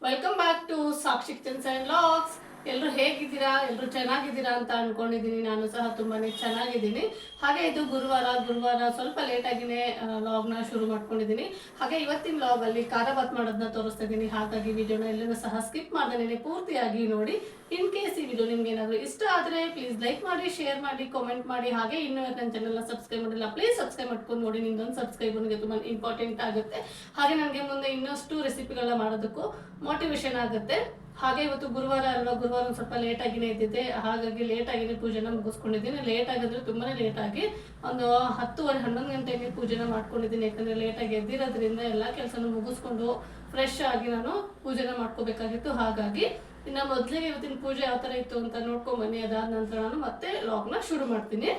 Welcome back to Sakshi Kitchens and Logs. ಎಲ್ಲರೂ ಹೇಗಿದ್ದೀರಾ? ಎಲ್ಲರೂ ಚೆನ್ನಾಗಿದ್ದೀರಾ ಅಂತ ಅನ್ಕೊಂಡಿದ್ದೀನಿ. ನಾನು ಸಹ ತುಂಬಾನೇ ಚೆನ್ನಾಗಿದ್ದೀನಿ. ಹಾಗೆ ಇದು ಗುರುವಾರ ಗುರುವಾರ ಸ್ವಲ್ಪ ಲೇಟಾಗಿನೇ ಲಾಗ್ನ ಶುರು ಮಾಡ್ಕೊಂಡಿದ್ದೀನಿ. ಹಾಗೆ ಇವತ್ತಿನ ಲಾಗಲ್ಲಿ ಅಲ್ಲಿ ಬಾತ್ ಮಾಡೋದನ್ನ ತೋರಿಸ್ತಾ ಇದ್ದೀನಿ. ಹಾಗಾಗಿ ವಿಡಿಯೋನ ಎಲ್ಲರೂ ಸಹ ಸ್ಕಿಪ್ ಮಾಡ್ದೇನೆ ಪೂರ್ತಿಯಾಗಿ ನೋಡಿ. ಇನ್ ಕೇಸ್ ಈ ವಿಡಿಯೋ ನಿಮ್ಗೆ ಏನಾದರೂ ಇಷ್ಟ ಆದರೆ ಪ್ಲೀಸ್ ಲೈಕ್ ಮಾಡಿ ಶೇರ್ ಮಾಡಿ ಕಾಮೆಂಟ್ ಮಾಡಿ. ಹಾಗೆ ಇನ್ನೂ ನನ್ನ ಚಾನಲ್ನ ಸಬ್ಸ್ಕ್ರೈಬ್ ಮಾಡಿಲ್ಲ ಪ್ಲೀಸ್ ಸಬ್ಸ್ಕ್ರೈಬ್ ಮಾಡ್ಕೊಂಡು ನೋಡಿ. ನಿಮ್ದೊಂದು ಸಬ್ಸ್ಕ್ರೈಬ್ ನನಗೆ ತುಂಬ ಇಂಪಾರ್ಟೆಂಟ್ ಆಗುತ್ತೆ. ಹಾಗೆ ನನಗೆ ಮುಂದೆ ಇನ್ನಷ್ಟು ರೆಸಿಪಿಗಳನ್ನ ಮಾಡೋದಕ್ಕೂ ಮೋಟಿವೇಶನ್ ಆಗುತ್ತೆ. ಹಾಗೆ ಇವತ್ತು ಗುರುವಾರ ಅಲ್ವಾ, ಗುರುವಾರ ಒಂದು ಸ್ವಲ್ಪ ಲೇಟ್ ಆಗಿನೇ ಇದ್ದಿದ್ದೆ. ಹಾಗಾಗಿ ಲೇಟ್ ಆಗಿನೇ ಪೂಜೆನ ಮುಗಿಸ್ಕೊಂಡಿದ್ದೀನಿ. ಲೇಟ್ ಆಗಿದ್ರೆ ತುಂಬಾನೇ ಲೇಟ್ ಆಗಿ ಒಂದು ಹತ್ತುವರೆ, ಹನ್ನೊಂದು ಗಂಟೆಗೆ ಪೂಜೆನ ಮಾಡ್ಕೊಂಡಿದ್ದೀನಿ. ಯಾಕಂದ್ರೆ ಲೇಟ್ ಆಗಿ ಎದ್ದಿರೋದ್ರಿಂದ ಎಲ್ಲ ಕೆಲಸನ ಮುಗಿಸ್ಕೊಂಡು ಫ್ರೆಶ್ ಆಗಿ ನಾನು ಪೂಜೆನ ಮಾಡ್ಕೋಬೇಕಾಗಿತ್ತು. ಹಾಗಾಗಿ ಇನ್ನು ಮೊದಲಿಗೆ ಇವತ್ತಿನ ಪೂಜೆ ಯಾವ ಥರ ಇತ್ತು ಅಂತ ನೋಡ್ಕೊಂಡ್ ಬನ್ನಿ. ಅದಾದ ನಂತರ ನಾನು ಮತ್ತೆ ಲಾಗ್ನ ಶುರು ಮಾಡ್ತೀನಿ.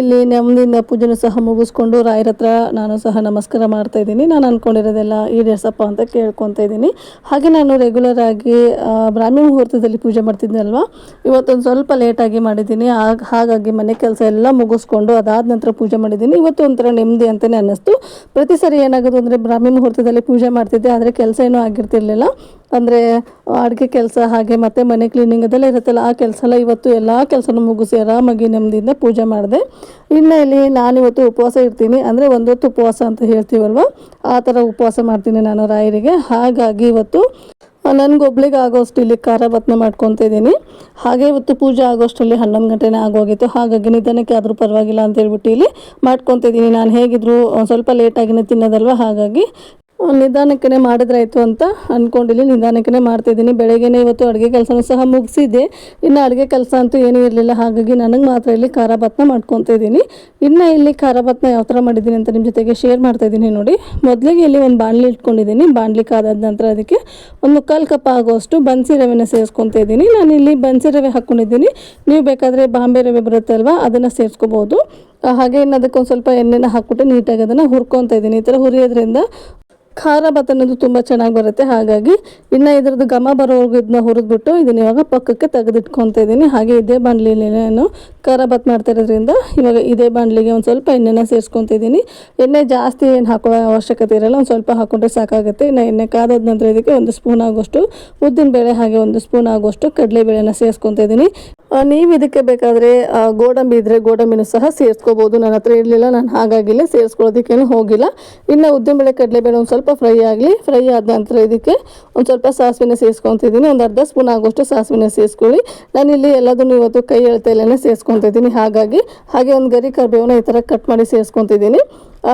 ಇಲ್ಲಿ ನೆಮ್ಮದಿಯಿಂದ ಪೂಜೆನೂ ಸಹ ಮುಗಿಸ್ಕೊಂಡು ರಾಯರ ಹತ್ರ ನಾನು ಸಹ ನಮಸ್ಕಾರ ಮಾಡ್ತಾ ಇದ್ದೀನಿ. ನಾನು ಅಂದ್ಕೊಂಡಿರೋದೆಲ್ಲ ಈಡೇರ್ಸಪ್ಪ ಅಂತ ಕೇಳ್ಕೊತಾ ಇದ್ದೀನಿ. ಹಾಗೆ ನಾನು ರೆಗ್ಯುಲರ್ ಆಗಿ ಬ್ರಾಹ್ಮಿ ಮುಹೂರ್ತದಲ್ಲಿ ಪೂಜೆ ಮಾಡ್ತಿದ್ದೆ ಅಲ್ವಾ ಇವತ್ತೊಂದು ಸ್ವಲ್ಪ ಲೇಟಾಗಿ ಮಾಡಿದ್ದೀನಿ. ಹಾಗಾಗಿ ಮನೆ ಕೆಲಸ ಎಲ್ಲ ಮುಗಿಸ್ಕೊಂಡು ಅದಾದ ನಂತರ ಪೂಜೆ ಮಾಡಿದ್ದೀನಿ. ಇವತ್ತು ಒಂಥರ ನೆಮ್ಮದಿ ಅಂತಲೇ ಅನ್ನಿಸ್ತು. ಪ್ರತಿ ಸರಿ ಏನಾಗೋದು ಅಂದರೆ ಬ್ರಾಹ್ಮಿ ಮುಹೂರ್ತದಲ್ಲಿ ಪೂಜೆ ಮಾಡ್ತಿದ್ದೆ, ಆದರೆ ಕೆಲಸ ಏನೂ ಆಗಿರ್ತಿರ್ಲಿಲ್ಲ. ಅಂದರೆ ಅಡುಗೆ ಕೆಲಸ ಹಾಗೆ ಮತ್ತೆ ಮನೆ ಕ್ಲೀನಿಂಗ್ ಅದೆಲ್ಲ ಇರುತ್ತಲ್ಲ, ಆ ಕೆಲಸ ಎಲ್ಲ ಇವತ್ತು ಎಲ್ಲ ಕೆಲಸನೂ ಮುಗಿಸಿ ಆರಾಮಾಗಿ ನೆಮ್ಮದಿಯಿಂದ ಪೂಜೆ ಮಾಡಿದೆ. ಇನ್ನು ಇಲ್ಲಿ ನಾನಿವತ್ತು ಉಪವಾಸ ಇರ್ತೀನಿ, ಅಂದರೆ ಒಂದೊತ್ತು ಉಪವಾಸ ಅಂತ ಹೇಳ್ತೀವಲ್ವ? ಆ ಥರ ಉಪವಾಸ ಮಾಡ್ತೀನಿ ನಾನು ರಾಯರಿಗೆ. ಹಾಗಾಗಿ ಇವತ್ತು ನನಗೊಬ್ಳಿಗೆ ಆಗೋಷ್ಟು ಇಲ್ಲಿ ಖಾರ ಭತ್ನ ಮಾಡ್ಕೊತ ಇದ್ದೀನಿ. ಹಾಗೆ ಇವತ್ತು ಪೂಜೆ ಆಗೋಷ್ಟರಲ್ಲಿ ಹನ್ನೊಂದು ಗಂಟೆನೇ ಆಗೋಗಿತ್ತು, ಹಾಗಾಗಿ ನಿಧಾನಕ್ಕೆ ಆದರೂ ಪರವಾಗಿಲ್ಲ ಅಂತ ಹೇಳ್ಬಿಟ್ಟು ಇಲ್ಲಿ ಮಾಡ್ಕೊತ ಇದ್ದೀನಿ. ನಾನು ಹೇಗಿದ್ರು ಸ್ವಲ್ಪ ಸ್ವಲ್ಪ ಲೇಟಾಗಿನೇ ತಿನ್ನೋದಲ್ವ? ಹಾಗಾಗಿ ನಿಧಾನಕ್ಕೆ ಮಾಡಿದ್ರಾಯ್ತು ಅಂತ ಅಂದ್ಕೊಂಡಿಲ್ಲ ನಿಧಾನಕ್ಕೆ ಮಾಡ್ತಿದ್ದೀನಿ. ಬೆಳಗ್ಗೆನೇ ಇವತ್ತು ಅಡುಗೆ ಕೆಲಸನೂ ಸಹ ಮುಗಿಸಿದ್ದೆ. ಇನ್ನು ಅಡುಗೆ ಕೆಲಸ ಅಂತೂ ಏನೂ ಇರಲಿಲ್ಲ. ಹಾಗಾಗಿ ನನಗೆ ಮಾತ್ರ ಇಲ್ಲಿ ಖಾರ ಭಾತ್ನ ಮಾಡ್ಕೊತಿದ್ದೀನಿ ಇನ್ನು ಇಲ್ಲಿ ಖಾರ ಯಾವ ಥರ ಮಾಡಿದ್ದೀನಿ ಅಂತ ನಿಮ್ಮ ಜೊತೆಗೆ ಶೇರ್ ಮಾಡ್ತಾ ಇದ್ದೀನಿ ನೋಡಿ. ಮೊದಲಿಗೆ ಇಲ್ಲಿ ಒಂದು ಬಾಣಲಿ ಇಟ್ಕೊಂಡಿದ್ದೀನಿ. ಬಾಣಲಿ ಕಾದಾದ ನಂತರ ಅದಕ್ಕೆ ಒಂದು ಮುಕ್ಕಾಲು ಕಪ್ ಆಗುವಷ್ಟು ಬನ್ಸಿ ರವೆನ ಸೇರಿಸ್ಕೊತಾ ಇದ್ದೀನಿ. ನಾನು ಇಲ್ಲಿ ಬನ್ಸಿ ರವೆ ಹಾಕ್ಕೊಂಡಿದ್ದೀನಿ ನೀವು ಬೇಕಾದರೆ ಬಾಂಬೆ ರವೆ ಬರುತ್ತೆ ಅಲ್ವಾ, ಅದನ್ನು ಸೇರಿಸ್ಕೋಬೋದು. ಹಾಗೆ ಇನ್ನು ಅದಕ್ಕೊಂದು ಸ್ವಲ್ಪ ಎಣ್ಣೆನ ಹಾಕ್ಬಿಟ್ಟು ನೀಟಾಗಿ ಅದನ್ನು ಹುರ್ಕೊತಾ ಇದ್ದೀನಿ. ಈ ಥರ ಹುರಿಯೋದ್ರಿಂದ ಖಾರ ಭಾತ್ ಅನ್ನೋದು ತುಂಬ ಚೆನ್ನಾಗಿ ಬರುತ್ತೆ. ಹಾಗಾಗಿ ಇನ್ನು ಇದ್ರದ್ದು ಘಮ ಬರೋವರೆಗೂ ಇದನ್ನ ಹುರಿದ್ಬಿಟ್ಟು ಇದನ್ನ ಇವಾಗ ಪಕ್ಕಕ್ಕೆ ತೆಗೆದಿಟ್ಕೊತಾ ಇದ್ದೀನಿ ಹಾಗೆ ಇದೇ ಬಾಣಲಿಯಲ್ಲಿ ನಾನು ಖಾರ ಭಾತ್ ಮಾಡ್ತಾ ಇರೋದ್ರಿಂದ ಇವಾಗ ಇದೇ ಬಾಣಲಿಗೆ ಒಂದು ಸ್ವಲ್ಪ ಎಣ್ಣೆನ ಸೇರಿಸ್ಕೊತಿದ್ದೀನಿ ಎಣ್ಣೆ ಜಾಸ್ತಿ ಏನು ಹಾಕೋ ಅವಶ್ಯಕತೆ ಇರಲ್ಲ, ಒಂದು ಸ್ವಲ್ಪ ಹಾಕೊಂಡ್ರೆ ಸಾಕಾಗುತ್ತೆ. ಇನ್ನು ಎಣ್ಣೆ ಕಾದಾದ ನಂತರ ಇದಕ್ಕೆ ಒಂದು ಸ್ಪೂನ್ ಆಗುವಷ್ಟು ಉದ್ದಿನ ಬೇಳೆ ಹಾಗೆ ಒಂದು ಸ್ಪೂನ್ ಆಗುವಷ್ಟು ಕಡಲೆಬೇಳೆನ ಸೇರಿಸ್ಕೊತಾ ಇದ್ದೀನಿ ನೀವು ಇದಕ್ಕೆ ಬೇಕಾದರೆ ಗೋಡಂಬಿ ಇದ್ದರೆ ಗೋಡಂಬಿನ ಸಹ ಸೇರಿಸ್ಕೋಬೋದು. ನನ್ನ ಹತ್ರ ಇರಲಿಲ್ಲ, ನಾನು ಹಾಗಾಗಿಲ್ಲ, ಸೇರಿಸ್ಕೊಳ್ಳೋದಕ್ಕೇನು ಹೋಗಿಲ್ಲ. ಇನ್ನು ಉದ್ದಿನಬೇಳೆ ಕಡಲೆಬೇಳೆ ಒಂದು ಸ್ವಲ್ಪ ಫ್ರೈ ಆಗಲಿ, ಫ್ರೈ ಆದ ನಂತರ ಇದಕ್ಕೆ ಒಂದು ಸ್ವಲ್ಪ ಸಾಸಿವೆನ ಸೇರಿಸ್ಕೊತಿದ್ದೀನಿ ಒಂದು ಅರ್ಧ ಸ್ಪೂನ್ ಆಗುವಷ್ಟು ಸಾಸಿವೆನ ಸೇರಿಸ್ಕೊಳ್ಳಿ ನಾನಿಲ್ಲಿ ಎಲ್ಲದನ್ನು ಇವತ್ತು ಕೈ ಎಳ್ತೈಲೇ ಸೇರಿಸ್ಕೊತಿದ್ದೀನಿ ಹಾಗಾಗಿ ಹಾಗೆ ಒಂದು ಗರಿ ಕರಿಬೇವನ್ನ ಈ ಥರ ಕಟ್ ಮಾಡಿ ಸೇರಿಸ್ಕೊತಿದ್ದೀನಿ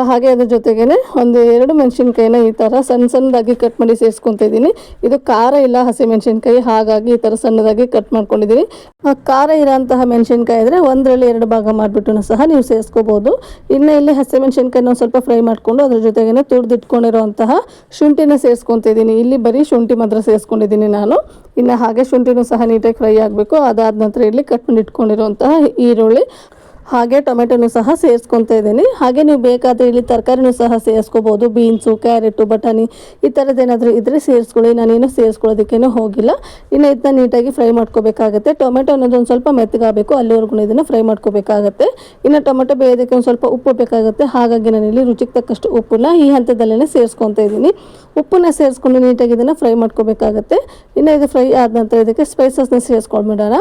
ಹಾಗೆ ಅದ್ರ ಜೊತೆಗೇನೆ ಒಂದು ಎರಡು ಮೆಣಸಿನ್ಕಾಯಿನ ಈ ಥರ ಸಣ್ಣ ಸಣ್ಣದಾಗಿ ಕಟ್ ಮಾಡಿ ಸೇರಿಸ್ಕೊತಿದ್ದೀನಿ ಇದು ಖಾರ ಇಲ್ಲ ಹಸಿ ಮೆಣಸಿನ್ಕಾಯಿ, ಹಾಗಾಗಿ ಈ ಥರ ಸಣ್ಣದಾಗಿ ಕಟ್ ಮಾಡ್ಕೊಂಡಿದ್ದೀನಿ. ಖಾರ ಇರೋಂತಹ ಮೆಣಸಿನ್ಕಾಯಿ ಇದ್ರೆ ಒಂದರಲ್ಲಿ ಎರಡು ಭಾಗ ಮಾಡಿಬಿಟ್ಟು ಸಹ ನೀವು ಸೇರಿಸ್ಕೋಬೋದು. ಇನ್ನು ಇಲ್ಲಿ ಹಸಿಮೆಣಸಿನ್ಕಾಯಿನ ಒಂದು ಸ್ವಲ್ಪ ಫ್ರೈ ಮಾಡಿಕೊಂಡು ಅದ್ರ ಜೊತೆಗೇನೆ ತುರಿದಿಟ್ಕೊಂಡಿರುವಂತಹ ಶುಂಠಿನ ಸೇರಿಸ್ಕೊತಿದ್ದೀನಿ ಇಲ್ಲಿ ಬರೀ ಶುಂಠಿ ಮಾತ್ರ ಸೇರಿಸ್ಕೊಂಡಿದ್ದೀನಿ ನಾನು. ಇನ್ನು ಹಾಗೆ ಶುಂಠಿನೂ ಸಹ ನೀಟಾಗಿ ಫ್ರೈ ಆಗಬೇಕು. ಅದಾದ ನಂತರ ಇಲ್ಲಿ ಕಟ್ ಮಾಡಿ ಇಟ್ಕೊಂಡಿರುವಂತಹ ಈರುಳ್ಳಿ. ಹಾಗೆ ಟೊಮೆಟೊನು ಸಹ ಸೇರಿಸ್ಕೊತಾ ಇದ್ದೀನಿ. ಹಾಗೆ ನೀವು ಬೇಕಾದರೆ ಇಲ್ಲಿ ತರಕಾರಿನೂ ಸಹ ಸೇರಿಸ್ಕೋಬೋದು. ಬೀನ್ಸು, ಕ್ಯಾರೆಟು, ಬಟಾಣಿ ಈ ಥರದ್ದೇನಾದರೂ ಇದ್ದರೆ ಸೇರಿಸ್ಕೊಳ್ಳಿ. ನಾನೇನು ಸೇರಿಸ್ಕೊಳ್ಳೋದಕ್ಕೇನು ಹೋಗಿಲ್ಲ. ಇನ್ನು ಇದನ್ನ ನೀಟಾಗಿ ಫ್ರೈ ಮಾಡ್ಕೋಬೇಕಾಗುತ್ತೆ. ಟೊಮೆಟೊ ಅನ್ನೋದು ಒಂದು ಸ್ವಲ್ಪ ಮೆತ್ತಗಾಗಬೇಕು. ಅಲ್ಲಿವರೆಗೂ ಇದನ್ನು ಫ್ರೈ ಮಾಡ್ಕೋಬೇಕಾಗತ್ತೆ. ಇನ್ನು ಟೊಮೆಟೊ ಬೇಯೋದಕ್ಕೆ ಒಂದು ಸ್ವಲ್ಪ ಉಪ್ಪು ಬೇಕಾಗುತ್ತೆ. ಹಾಗಾಗಿ ನಾನಿಲ್ಲಿ ರುಚಿಗೆ ತಕ್ಕಷ್ಟು ಉಪ್ಪನ್ನ ಈ ಹಂತದಲ್ಲೇ ಸೇರಿಸ್ಕೊತಾ ಇದ್ದೀನಿ. ಉಪ್ಪನ್ನ ಸೇರಿಸ್ಕೊಂಡು ನೀಟಾಗಿ ಇದನ್ನು ಫ್ರೈ ಮಾಡ್ಕೋಬೇಕಾಗತ್ತೆ. ಇನ್ನು ಇದು ಫ್ರೈ ಆದ ನಂತರ ಇದಕ್ಕೆ ಸ್ಪೈಸಸ್ನ ಸೇರಿಸ್ಕೊಂಡ್ಬಿಡೋಣ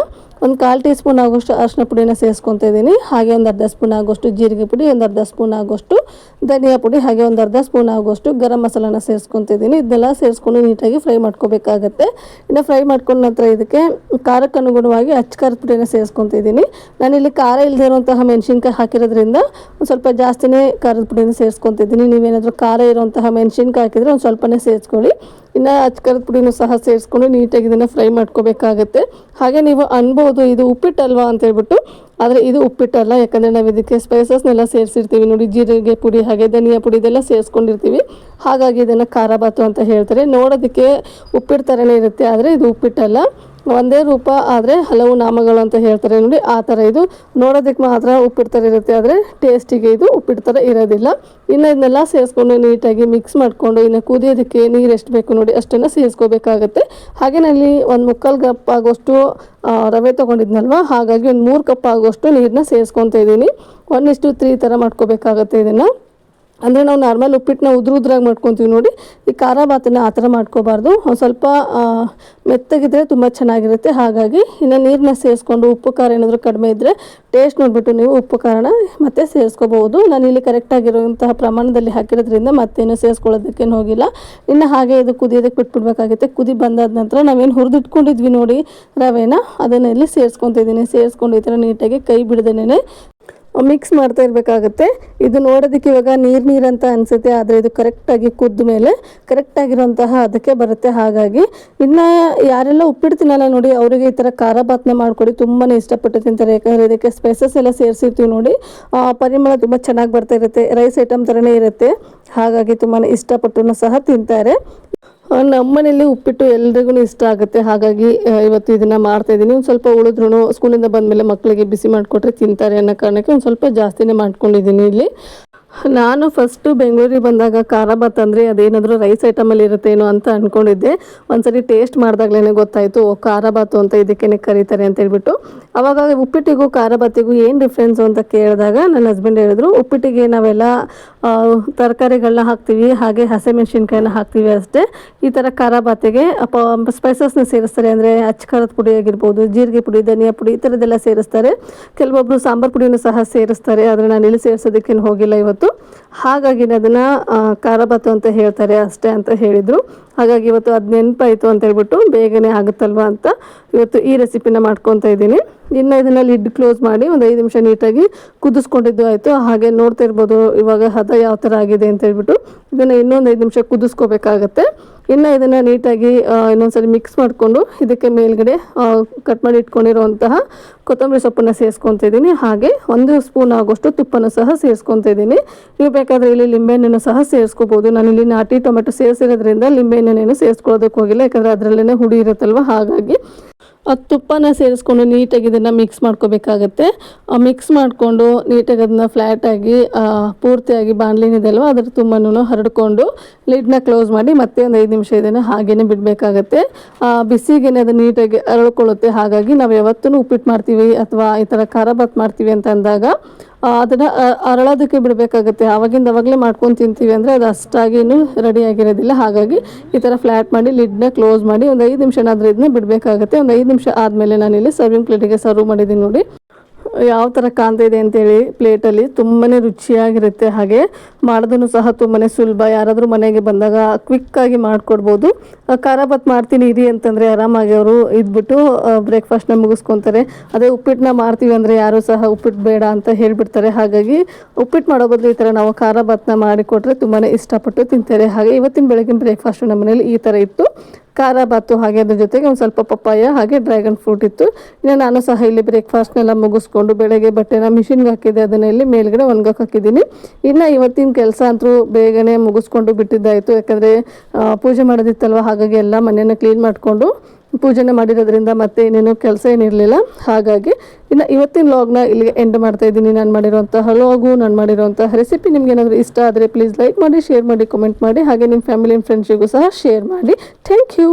ಒಂದು ಕಾಲು ಟೀ ಸ್ಪೂನ್ ಆಗೋಷ್ಟು ಅರಿಶಿನ ಪುಡಿನ ಸೇರಿಸ್ಕೊತಾ ಇದ್ದೀನಿ. ಹಾಗೆ ಒಂದು ಅರ್ಧ ಸ್ಪೂನ್ ಆಗೋಷ್ಟು ಜೀರಿಗೆ ಪುಡಿ, ಒಂದು ಅರ್ಧ ಸ್ಪೂನ್ ಆಗೋಷ್ಟು ಧನಿಯಾ ಪುಡಿ, ಹಾಗೆ ಒಂದು ಅರ್ಧ ಸ್ಪೂನ್ ಆಗೋಷ್ಟು ಗರಂ ಮಸಾಲನ ಸೇರಿಸ್ಕೊತಿದ್ದೀನಿ ಇದೆಲ್ಲ ಸೇರಿಸ್ಕೊಂಡು ನೀಟಾಗಿ ಫ್ರೈ ಮಾಡ್ಕೋಬೇಕಾಗತ್ತೆ. ಇನ್ನು ಫ್ರೈ ಮಾಡ್ಕೊಂಡ ನಂತರ ಇದಕ್ಕೆ ಖಾರಕ್ಕೆ ಅನುಗುಣವಾಗಿ ಅಚ್ಚ ಖಾರದ ಪುಡಿನ ಸೇರಿಸ್ಕೊತಿದ್ದೀನಿ ನಾನಿಲ್ಲಿ ಖಾರ ಇಲ್ಲದೆ ಇರುವಂತಹ ಮೆಣಸಿನ್ಕಾಯಿ ಹಾಕಿರೋದ್ರಿಂದ ಒಂದು ಸ್ವಲ್ಪ ಜಾಸ್ತಿನೇ ಖಾರದ ಪುಡಿನ ಸೇರಿಸ್ಕೊತಿದ್ದೀನಿ ನೀವೇನಾದರೂ ಖಾರ ಇರುವಂತಹ ಮೆಣಸಿನ್ಕಾಯಿ ಹಾಕಿದರೆ ಒಂದು ಸ್ವಲ್ಪನೇ ಸೇರಿಸ್ಕೊಳ್ಳಿ. ಇನ್ನು ಅಚ್ಕರದ ಪುಡಿನೂ ಸಹ ಸೇರಿಸ್ಕೊಂಡು ನೀಟಾಗಿ ಇದನ್ನು ಫ್ರೈ ಮಾಡ್ಕೋಬೇಕಾಗತ್ತೆ. ಹಾಗೆ ನೀವು ಅನ್ಬೋದು ಇದು ಉಪ್ಪಿಟ್ಟಲ್ವಾ ಅಂತ ಹೇಳ್ಬಿಟ್ಟು, ಆದರೆ ಇದು ಉಪ್ಪಿಟ್ಟಲ್ಲ, ಯಾಕಂದರೆ ನಾವು ಇದಕ್ಕೆ ಸ್ಪೈಸಸ್ನೆಲ್ಲ ಸೇರಿಸಿರ್ತೀವಿ. ನೋಡಿ, ಜೀರಿಗೆ ಪುಡಿ ಹಾಗೆ ಧನಿಯಾ ಪುಡಿ ಇದೆಲ್ಲ ಸೇರಿಸ್ಕೊಂಡಿರ್ತೀವಿ. ಹಾಗಾಗಿ ಇದನ್ನು ಖಾರ ಬಾತು ಅಂತ ಹೇಳ್ತಾರೆ. ನೋಡೋದಕ್ಕೆ ಉಪ್ಪಿಟ್ಟು ಥರನೇ ಇರುತ್ತೆ, ಆದರೆ ಇದು ಉಪ್ಪಿಟ್ಟಲ್ಲ. ಒಂದೇ ರೂಪ ಆದರೆ ಹಲವು ನಾಮಗಳು ಅಂತ ಹೇಳ್ತಾರೆ ನೋಡಿ, ಆ ಥರ ಇದು. ನೋಡೋದಕ್ಕೆ ಮಾತ್ರ ಉಪ್ಪಿಟ್ಟು ಥರ ಇರುತ್ತೆ, ಆದರೆ ಟೇಸ್ಟಿಗೆ ಇದು ಉಪ್ಪಿಟ್ಟು ಥರ ಇರೋದಿಲ್ಲ. ಇನ್ನು ಇದನ್ನೆಲ್ಲ ಸೇರಿಸ್ಕೊಂಡು ನೀಟಾಗಿ ಮಿಕ್ಸ್ ಮಾಡಿಕೊಂಡು ಇನ್ನು ಕುದಿಯೋದಕ್ಕೆ ನೀರು ಎಷ್ಟು ಬೇಕು ನೋಡಿ, ಅಷ್ಟನ್ನು ಸೇರಿಸ್ಕೋಬೇಕಾಗತ್ತೆ. ಹಾಗೇನಲ್ಲಿ ಒಂದು ಮುಕ್ಕಾಲು ಕಪ್ ಆಗೋಷ್ಟು ರವೆ ತೊಗೊಂಡಿದ್ನಲ್ವ? ಹಾಗಾಗಿ ಒಂದು ಮೂರು ಕಪ್ ಆಗೋಷ್ಟು ನೀರನ್ನ ಸೇರಿಸ್ಕೊತಾ ಇದ್ದೀನಿ ಒನ್ ಇಷ್ಟು ತ್ರೀ ಥರ ಮಾಡ್ಕೋಬೇಕಾಗತ್ತೆ ಇದನ್ನು. ಅಂದರೆ ನಾವು ನಾರ್ಮಲ್ ಉಪ್ಪಿಟ್ಟನ್ನ ಉದ್ರ ಉದ್ರಾಗಿ ಮಾಡ್ಕೊತೀವಿ ನೋಡಿ. ಈ ಖಾರ ಭಾತನ್ನ ಆ ಥರ ಮಾಡ್ಕೋಬಾರ್ದು. ಒಂದು ಸ್ವಲ್ಪ ಮೆತ್ತಗಿದ್ರೆ ತುಂಬ ಚೆನ್ನಾಗಿರುತ್ತೆ. ಹಾಗಾಗಿ ಇನ್ನು ನೀರನ್ನ ಸೇರಿಸ್ಕೊಂಡು ಉಪ್ಪು, ಖಾರ ಏನಾದರೂ ಕಡಿಮೆ ಇದ್ದರೆ ಟೇಸ್ಟ್ ನೋಡಿಬಿಟ್ಟು ನೀವು ಉಪ್ಪು, ಖಾರನ ಮತ್ತೆ ಸೇರಿಸ್ಕೋಬಹುದು. ನಾನು ಇಲ್ಲಿ ಕರೆಕ್ಟಾಗಿರುವಂತಹ ಪ್ರಮಾಣದಲ್ಲಿ ಹಾಕಿರೋದ್ರಿಂದ ಮತ್ತೇನು ಸೇರಿಸ್ಕೊಳ್ಳೋದಕ್ಕೇನು ಹೋಗಿಲ್ಲ. ಇನ್ನು ಹಾಗೆ ಇದು ಕುದಿಯೋದಕ್ಕೆ ಬಿಟ್ಬಿಡ್ಬೇಕಾಗುತ್ತೆ. ಕುದಿ ಬಂದಾದ ನಂತರ ನಾವೇನು ಹುರಿದಿಟ್ಕೊಂಡಿದ್ವಿ ನೋಡಿ ರವೆನ, ಅದನ್ನು ಇಲ್ಲಿ ಸೇರಿಸ್ಕೊತಿದ್ದೀನಿ ಸೇರಿಸ್ಕೊಂಡು ಈ ಥರ ನೀಟಾಗಿ ಕೈ ಬಿಡ್ದೇನೆ ಮಿಕ್ಸ್ ಮಾಡ್ತಾ ಇರಬೇಕಾಗುತ್ತೆ. ಇದು ನೋಡೋದಕ್ಕೆ ಇವಾಗ ನೀರು ನೀರು ಅಂತ ಅನಿಸುತ್ತೆ, ಆದರೆ ಇದು ಕರೆಕ್ಟಾಗಿ ಕುದ್ದ ಮೇಲೆ ಕರೆಕ್ಟಾಗಿರುವಂತಹ ಅದಕ್ಕೆ ಬರುತ್ತೆ ಹಾಗಾಗಿ. ಇನ್ನು ಯಾರೆಲ್ಲ ಉಪ್ಪಿಟ್ಟು ತಿನ್ನಲ್ಲ ನೋಡಿ, ಅವರಿಗೆ ಈ ಥರ ಖಾರ ಬಾತ್ನೆ ಮಾಡಿಕೊಡಿ ತುಂಬಾ ಇಷ್ಟಪಟ್ಟು ತಿಂತಾರೆ. ಯಾಕಂದರೆ ಇದಕ್ಕೆ ಸ್ಪೈಸಸ್ ಎಲ್ಲ ಸೇರಿಸಿರ್ತೀವಿ ನೋಡಿ ಪರಿಮಳ ತುಂಬ ಚೆನ್ನಾಗಿ ಬರ್ತಾ ಇರುತ್ತೆ ರೈಸ್ ಐಟಮ್ ಥರನೇ ಇರುತ್ತೆ. ಹಾಗಾಗಿ ತುಂಬಾ ಇಷ್ಟಪಟ್ಟು ಸಹ ತಿಂತಾರೆ. ನಮ್ಮನೇಲಿ ಉಪ್ಪಿಟ್ಟು ಎಲ್ರಿಗೂ ಇಷ್ಟ ಆಗುತ್ತೆ. ಹಾಗಾಗಿ ಇವತ್ತು ಇದನ್ನ ಮಾಡ್ತಾ ಇದ್ದೀನಿ. ಒಂದು ಸ್ವಲ್ಪ ಉಳಿದ್ರೂ ಸ್ಕೂಲಿಂದ ಬಂದಮೇಲೆ ಮಕ್ಕಳಿಗೆ ಬಿಸಿ ಮಾಡಿಕೊಟ್ರೆ ತಿಂತಾರೆ ಅನ್ನೋ ಕಾರಣಕ್ಕೆ ಒಂದು ಸ್ವಲ್ಪ ಜಾಸ್ತಿನೇ ಮಾಡ್ಕೊಂಡಿದ್ದೀನಿ ಇಲ್ಲಿ. ನಾನು ಫಸ್ಟು ಬೆಂಗಳೂರಿಗೆ ಬಂದಾಗ ಖಾರ ಭಾತ್ ಅಂದರೆ ಅದೇನಾದರೂ ರೈಸ್ ಐಟಮಲ್ಲಿ ಇರುತ್ತೇನೋ ಅಂತ ಅಂದ್ಕೊಂಡಿದ್ದೆ ಒಂದ್ಸರಿ ಟೇಸ್ಟ್ ಮಾಡಿದಾಗಲೇ ಗೊತ್ತಾಯಿತು, ಓ ಖಾರ ಭಾತು ಅಂತ ಇದಕ್ಕೇನೆ ಕರೀತಾರೆ ಅಂತ ಹೇಳ್ಬಿಟ್ಟು. ಅವಾಗ ಉಪ್ಪಿಟ್ಟಿಗೂ ಖಾರ ಭಾತಿಗೂ ಏನು ಡಿಫ್ರೆನ್ಸು ಅಂತ ಕೇಳಿದಾಗ ನನ್ನ ಹಸ್ಬೆಂಡ್ ಹೇಳಿದ್ರು, ಉಪ್ಪಿಟ್ಟಿಗೆ ನಾವೆಲ್ಲ ತರಕಾರಿಗಳನ್ನ ಹಾಕ್ತೀವಿ, ಹಾಗೆ ಹಸಿಮೆಣ್ಸಿನ್ಕಾಯಿನ ಹಾಕ್ತೀವಿ ಅಷ್ಟೇ. ಈ ಥರ ಖಾರ ಭಾತಿಗೆ ಸ್ಪೈಸಸ್ನ ಸೇರಿಸ್ತಾರೆ ಅಂದರೆ ಅಚ್ಚ ಖಾರದ ಪುಡಿ ಆಗಿರ್ಬೋದು, ಜೀರಿಗೆ ಪುಡಿ, ಧನಿಯಾ ಪುಡಿ ಈ ಥರದ್ದೆಲ್ಲ ಸೇರಿಸ್ತಾರೆ. ಕೆಲವೊಬ್ಬರು ಸಾಂಬಾರು ಪುಡಿನೂ ಸಹ ಸೇರಿಸ್ತಾರೆ, ಆದರೆ ನಾನು ಇಲ್ಲಿ ಸೇರಿಸೋದಕ್ಕೇನು ಹೋಗಿಲ್ಲ ಇವತ್ತು. ಹಾಗಾಗಿ ಅದನ್ನು ಖಾರಬಾತು ಅಂತ ಹೇಳ್ತಾರೆ ಅಷ್ಟೇ ಅಂತ ಹೇಳಿದರು. ಹಾಗಾಗಿ ಇವತ್ತು ಅದು ನೆನಪಾಯಿತು ಅಂತ ಹೇಳ್ಬಿಟ್ಟು ಬೇಗನೆ ಆಗುತ್ತಲ್ವಾ ಅಂತ ಇವತ್ತು ಈ ರೆಸಿಪಿನ ಮಾಡ್ಕೊತಾ ಇದ್ದೀನಿ. ಇನ್ನು ಇದನ್ನು ಲಿಡ್ ಕ್ಲೋಸ್ ಮಾಡಿ ಒಂದು ಐದು ನಿಮಿಷ ನೀಟಾಗಿ ಕುದಿಸ್ಕೊಂಡಿದ್ದು ಆಯಿತು. ಹಾಗೆ ನೋಡ್ತಾ ಇರ್ಬೋದು ಇವಾಗ ಹದ ಯಾವ ಥರ ಆಗಿದೆ ಅಂತ ಹೇಳ್ಬಿಟ್ಟು. ಇದನ್ನು ಇನ್ನೊಂದು ಐದು ನಿಮಿಷ ಕುದಿಸ್ಕೋಬೇಕಾಗತ್ತೆ. ಇನ್ನು ಇದನ್ನು ನೀಟಾಗಿ ಇನ್ನೊಂದ್ಸರಿ ಮಿಕ್ಸ್ ಮಾಡಿಕೊಂಡು ಇದಕ್ಕೆ ಮೇಲ್ಗಡೆ ಕಟ್ ಮಾಡಿ ಇಟ್ಕೊಂಡಿರುವಂತಹ ಕೊತ್ತಂಬರಿ ಸೊಪ್ಪನ್ನು ಸೇರಿಸ್ಕೊತ ಇದ್ದೀನಿ. ಹಾಗೆ ಒಂದು ಸ್ಪೂನ್ ಆಗೋಷ್ಟು ತುಪ್ಪನ ಸಹ ಸೇರಿಸ್ಕೊತ ಇದ್ದೀನಿ. ನೀವು ಬೇಕಾದರೆ ಇಲ್ಲಿ ಲಿಂಬೆಹಣ್ಣನ್ನು ಸಹ ಸೇರಿಸ್ಕೋಬೋದು. ಇಲ್ಲಿ ನಾಟಿ ಟೊಮೆಟೊ ಸೇರಿಸಿರೋದ್ರಿಂದ ಲಿಂಬೆಹಣ್ಣನೇನು ಸೇರಿಸ್ಕೊಳ್ಳೋದಕ್ಕೆ ಹೋಗಿಲ್ಲ ಯಾಕಂದ್ರೆ ಅದರಲ್ಲೇ ಹುಡಿ ಇರುತ್ತಲ್ವ? ಹಾಗಾಗಿ ಆ ತುಪ್ಪನ ಸೇರಿಸ್ಕೊಂಡು ನೀಟಾಗಿ ಇದನ್ನು ಮಿಕ್ಸ್ ಮಾಡ್ಕೋಬೇಕಾಗತ್ತೆ. ಮಿಕ್ಸ್ ಮಾಡಿಕೊಂಡು ನೀಟಾಗಿ ಅದನ್ನು ಫ್ಲ್ಯಾಟಾಗಿ ಪೂರ್ತಿಯಾಗಿ ಬಾಣಲಿನಿದೆಲ್ವ ಅದ್ರ ತುಂಬನೂ ಹರಡ್ಕೊಂಡು ಲಿಡ್ನ ಕ್ಲೋಸ್ ಮಾಡಿ ಮತ್ತೆ ಒಂದು ಐದು ನಿಮಿಷ ಇದನ್ನು ಹಾಗೇ ಬಿಡಬೇಕಾಗತ್ತೆ. ಬಿಸಿಗೇನೆ ಅದು ನೀಟಾಗಿ ಅರಳ್ಕೊಳ್ಳುತ್ತೆ. ಹಾಗಾಗಿ ನಾವು ಯಾವತ್ತೂ ಉಪ್ಪಿಟ್ಟು ಮಾಡ್ತೀವಿ ಅಥವಾ ಈ ಥರ ಖಾರ ಭಾತ್ ಮಾಡ್ತೀವಿ ಅಂತ ಅಂದಾಗ ಅದನ್ನು ಅರಳೋದಕ್ಕೆ ಬಿಡಬೇಕಾಗುತ್ತೆ. ಆವಾಗಿಂದ ಅವಾಗಲೇ ಮಾಡ್ಕೊಂಡು ತಿಂತೀವಿ ಅಂದರೆ ಅದು ಅಷ್ಟಾಗೇನು ರೆಡಿ ಆಗಿರೋದಿಲ್ಲ. ಹಾಗಾಗಿ ಈ ಥರ ಫ್ಲ್ಯಾಟ್ ಮಾಡಿ ಲಿಡ್ನ ಕ್ಲೋಸ್ ಮಾಡಿ ಒಂದು ಐದು ನಿಮಿಷನಾದರೂ ಇದನ್ನ ಬಿಡಬೇಕಾಗುತ್ತೆ. ಒಂದು ಐದು ನಿಮಿಷ ಆದಮೇಲೆ ನಾನಿಲ್ಲಿ ಸರ್ವಿಂಗ್ ಪ್ಲೇಟಿಗೆ ಸರ್ವ್ ಮಾಡಿದ್ದೀನಿ ನೋಡಿ. ಯಾವ ಥರ ಕಾಣ್ತಾ ಇದೆ ಅಂತೇಳಿ ಪ್ಲೇಟಲ್ಲಿ ತುಂಬಾ ರುಚಿಯಾಗಿರುತ್ತೆ. ಹಾಗೆ ಮಾಡೋದನ್ನು ಸಹ ತುಂಬಾ ಸುಲಭ. ಯಾರಾದರೂ ಮನೆಗೆ ಬಂದಾಗ ಕ್ವಿಕ್ಕಾಗಿ ಮಾಡಿಕೊಡ್ಬೋದು. ಖಾರ ಭತ್ ಮಾಡ್ತೀನಿ, ಇರಿ ಅಂತಂದರೆ ಆರಾಮಾಗಿ ಅವರು ಇದ್ಬಿಟ್ಟು ಬ್ರೇಕ್ಫಾಸ್ಟ್ನ ಮುಗಿಸ್ಕೊತಾರೆ. ಅದೇ ಉಪ್ಪಿಟ್ಟನ್ನ ಮಾಡ್ತೀವಿ ಅಂದರೆ ಯಾರೂ ಸಹ ಉಪ್ಪಿಟ್ಟು ಬೇಡ ಅಂತ ಹೇಳಿಬಿಡ್ತಾರೆ. ಹಾಗಾಗಿ ಉಪ್ಪಿಟ್ಟು ಮಾಡೋ ಬದಲು ಈ ಥರ ನಾವು ಖಾರ ಭತ್ನ ಮಾಡಿಕೊಟ್ರೆ ತುಂಬಾ ಇಷ್ಟಪಟ್ಟು ತಿಂತಾರೆ. ಹಾಗೆ ಇವತ್ತಿನ ಬೆಳಗಿನ ಬ್ರೇಕ್ಫಾಸ್ಟು ನಮ್ಮ ಮನೇಲಿ ಈ ಥರ ಇತ್ತು. ಖಾರ ಬಾತು ಹಾಗೆ ಅದ್ರ ಜೊತೆಗೆ ಒಂದು ಸ್ವಲ್ಪ ಪಪ್ಪಾಯ ಹಾಗೆ ಡ್ರ್ಯಾಗನ್ ಫ್ರೂಟ್ ಇತ್ತು. ಇನ್ನು ನಾನು ಸಹ ಇಲ್ಲಿ ಬ್ರೇಕ್ಫಾಸ್ಟ್ನೆಲ್ಲ ಮುಗಿಸ್ಕೊಂಡು ಬೆಳಗ್ಗೆ ಬಟ್ಟೆನ ಮಿಷಿನ್ಗೆ ಹಾಕಿದ್ದೆ. ಅದನ್ನ ಇಲ್ಲಿ ಮೇಲ್ಗಡೆ ಒಣಗಕ್ಕೆ ಹಾಕಿದ್ದೀನಿ. ಇನ್ನು ಇವತ್ತಿನ ಕೆಲಸ ಅಂತೂ ಬೇಗನೆ ಮುಗಿಸ್ಕೊಂಡು ಬಿಟ್ಟಿದ್ದಾಯಿತು. ಯಾಕಂದರೆ ಪೂಜೆ ಮಾಡೋದಿತ್ತಲ್ವ? ಹಾಗಾಗಿ ಎಲ್ಲ ಮನೆಯನ್ನು ಕ್ಲೀನ್ ಮಾಡಿಕೊಂಡು ಪೂಜೆನ ಮಾಡಿರೋದ್ರಿಂದ ಮತ್ತೆ ಏನೇನೋ ಕೆಲಸ ಏನಿರಲಿಲ್ಲ. ಹಾಗಾಗಿ ಇನ್ನು ಇವತ್ತಿನ ಲಾಗ್ನ ಇಲ್ಲಿಗೆ ಎಂಡ್ ಮಾಡ್ತಾ ಇದ್ದೀನಿ. ನಾನು ಮಾಡಿರುವಂತಹ ಲಾಗು ನಾನು ಮಾಡಿರುವಂತಹ ರೆಸಿಪಿ ನಿಮ್ಗೆ ಏನಾದರೂ ಇಷ್ಟ ಆದರೆ ಪ್ಲೀಸ್ ಲೈಕ್ ಮಾಡಿ ಶೇರ್ ಮಾಡಿ ಕಮೆಂಟ್ ಮಾಡಿ. ಹಾಗೆ ನಿಮ್ಮ ಫ್ಯಾಮಿಲಿ ಆ್ಯಂಡ್ ಫ್ರೆಂಡ್ಸಿಗೂ ಸಹ ಶೇರ್ ಮಾಡಿ. Thank you